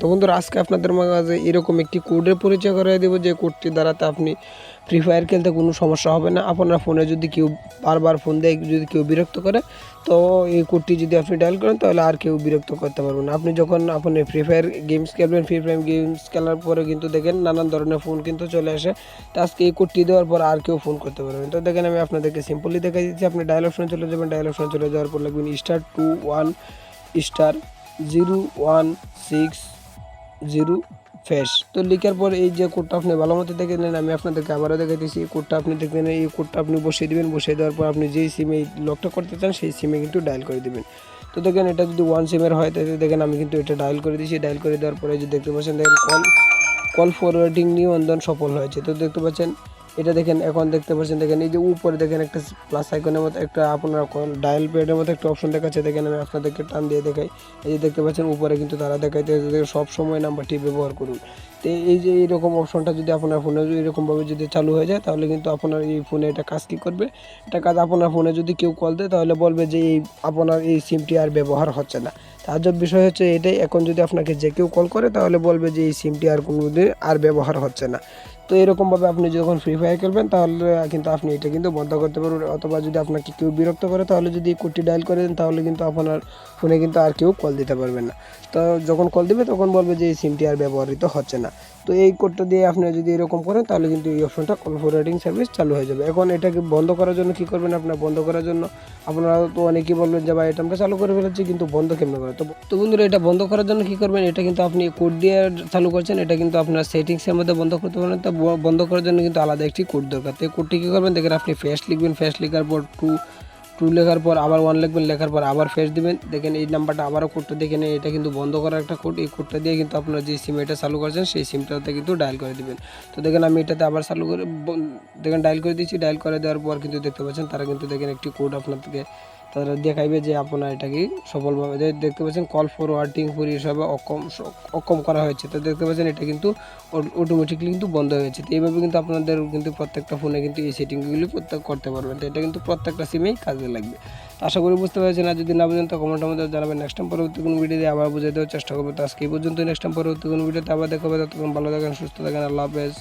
তো বন্ধুরা, আজকে আপনাদের মাঝে এরকম একটি কোডের পরিচয় করে দেবো। যে কোডটি দ্বারাতে আপনি ফ্রি ফায়ার খেলতে কোনো সমস্যা হবে না। আপনার ফোনে যদি কেউ বারবার ফোন দেয়, যদি কেউ বিরক্ত করে, তো এই কোডটি যদি আপনি ডায়াল করেন, তাহলে আর কেউ বিরক্ত করতে পারবেন না। আপনি যখন আপনি ফ্রি ফায়ার গেমস খেলবেন ফ্রি ফায়ার গেমস খেলার পরে কিন্তু দেখেন নানান ধরনের ফোন কিন্তু চলে আসে। তো আজকে এই কোডটি দেওয়ার পর আর কেউ ফোন করতে পারবেন তো দেখেন, আমি আপনাদেরকে সিম্পলি দেখাই দিচ্ছি। আপনি ডায়াল অপশনে চলে যাবেন ডায়াল অপশনে চলে যাওয়ার পর লিখবেন star two one star zero one six zero hash তো লিখার পর এই যে কোডটা আপনি ভালো মতো দেখে নেন আমি আপনাদেরকে আবারও দেখে দিচ্ছি এই কোডটা আপনি দেখে নেন এই কোডটা আপনি বসিয়ে দেবেন, বসিয়ে দেওয়ার পর আপনি যেই সিমে লকটা করতে চান, সেই সিমে কিন্তু ডায়াল করে দেবেন। তো দেখেন, এটা যদি ওয়ান সিমের হয়, তাহলে দেখেন আমি কিন্তু এটা ডায়াল করে দিয়েছি। ডায়াল করে দেওয়ার পরে যে দেখতে পাচ্ছেন, দেখেন কল কল ফরওয়ার্ডিং নিয়ে অন্দন সফল হয়েছে। তো দেখতে পাচ্ছেন এটা দেখেন, এখন দেখতে পাচ্ছেন, দেখেন, এই যে উপরে দেখেন একটা প্লাস আইকনের মতো একটা আপনার ডায়াল প্যাডের মতো একটা অপশন দেখাচ্ছে। দেখেন, আমি আপনাদেরকে টান দিয়ে দেখাই। এই যে দেখতে পাচ্ছেন, উপরে কিন্তু তারা দেখাইতে সব সময় নাম্বারটি ব্যবহার করুন। তো এই যে এইরকম অপশনটা যদি আপনার ফোনে এরকমভাবে যদি চালু হয়ে যায়, তাহলে কিন্তু আপনার এই ফোনে এটা কাজ কী করবে? এটা কাজ আপনার ফোনে যদি কেউ কল দেয়, তাহলে বলবে যে এই আপনার এই সিমটি আর ব্যবহার হচ্ছে না। তাজ্জব বিষয় হচ্ছে এটাই। এখন যদি আপনাকে যে কেউ কল করে, তাহলে বলবে যে এই সিমটি আর কোনো দিন আর ব্যবহার হচ্ছে না। তো এরকমভাবে আপনি যখন ফ্রি ফায়ার খেলবেন, তাহলে কিন্তু আপনি এটা কিন্তু বন্ধ করতে পারবেন। অথবা যদি আপনাকে কেউ বিরক্ত করে, তাহলে যদি কোডটি ডায়াল করে দেন, তাহলে কিন্তু আপনার ফোনে কিন্তু আর কেউ কল দিতে পারবেন না। তো যখন কল দিবে, তখন বলবে যে এই সিমটি আর ব্যবহৃত হচ্ছে না। তো এই কোডটা দিয়ে আপনি যদি এরকম করেন, তাহলে কিন্তু এই অপশনটা ফরওয়ার্ডিং সার্ভিস চালু হয়ে যাবে। এখন এটাকে বন্ধ করার জন্য কি করবেন আপনার বন্ধ করার জন্য আপনারা তো অনেকেই বলবেন যে, ভাই, এটা চালু করে ফেলেছি, কিন্তু বন্ধ কেমনে করে? তো বন্ধুরা, এটা বন্ধ করার জন্য কি করবেন? এটা কিন্তু আপনি কোড দিয়ে চালু করছেন, এটা কিন্তু আপনার সেটিংসের মধ্যে বন্ধ করতে পারেন তো বন্ধ করার জন্য কিন্তু আলাদা একটি কোড দরকার। তো কোডটি কী করবেন? দেখেন আপনি ফেস লিখবেন ফেস লেখার পর টু টু লেখার পর আবার ওয়ান লিখবেন, লেখার পর আবার ফেস দিবেন। দেখেন এই নাম্বারটা আবারও কোডটা দেখে এটা কিন্তু বন্ধ করার একটা কোড এই কোডটা দিয়ে কিন্তু আপনার যে সিম এটা চালু করছেন, সেই সিমটাতে কিন্তু ডায়াল করে দিবেন। তো দেখেন আমি এটাতে আবার চালু করে দেখেন ডায়াল করে দিচ্ছি। ডায়াল করে দেওয়ার পর কিন্তু দেখতে পাচ্ছেন, তারা কিন্তু দেখেন একটি কোড আপনাদেরকে তারা দেখাইবে যে আপনার এটাকে সফলভাবে। দে- দেখতে পাচ্ছেন কল ফরওয়ার্ডিং পরিষেবা অক্ষম অক্ষম করা হয়েছে। তো দেখতে পাচ্ছেন, এটা কিন্তু অটোমেটিকলি কিন্তু বন্ধ হয়েছে তো এইভাবে কিন্তু আপনাদের কিন্তু প্রত্যেকটা ফোনে কিন্তু এই সেটিংগুলি প্রত্যেক করতে পারবেন। তো এটা কিন্তু প্রত্যেকটা সিমেই কাজে লাগবে। আশা করি বুঝতে পারছেন। আর যদি না বুঝেন, তো কমেন্টের মধ্যে জানাবেন। নেক্সট টাইম পরবর্তী কোনো ভিডিও দিয়ে আবার বুঝে দেওয়ার চেষ্টা করব। তো আজকে এই পর্যন্ত নেক্সট টাইম পরবর্তী কোনো ভিডিওতে আবার দেখাবে ততক্ষণ ভালো থাকেন, সুস্থ থাকেন। আল্লাহ হাফেজ।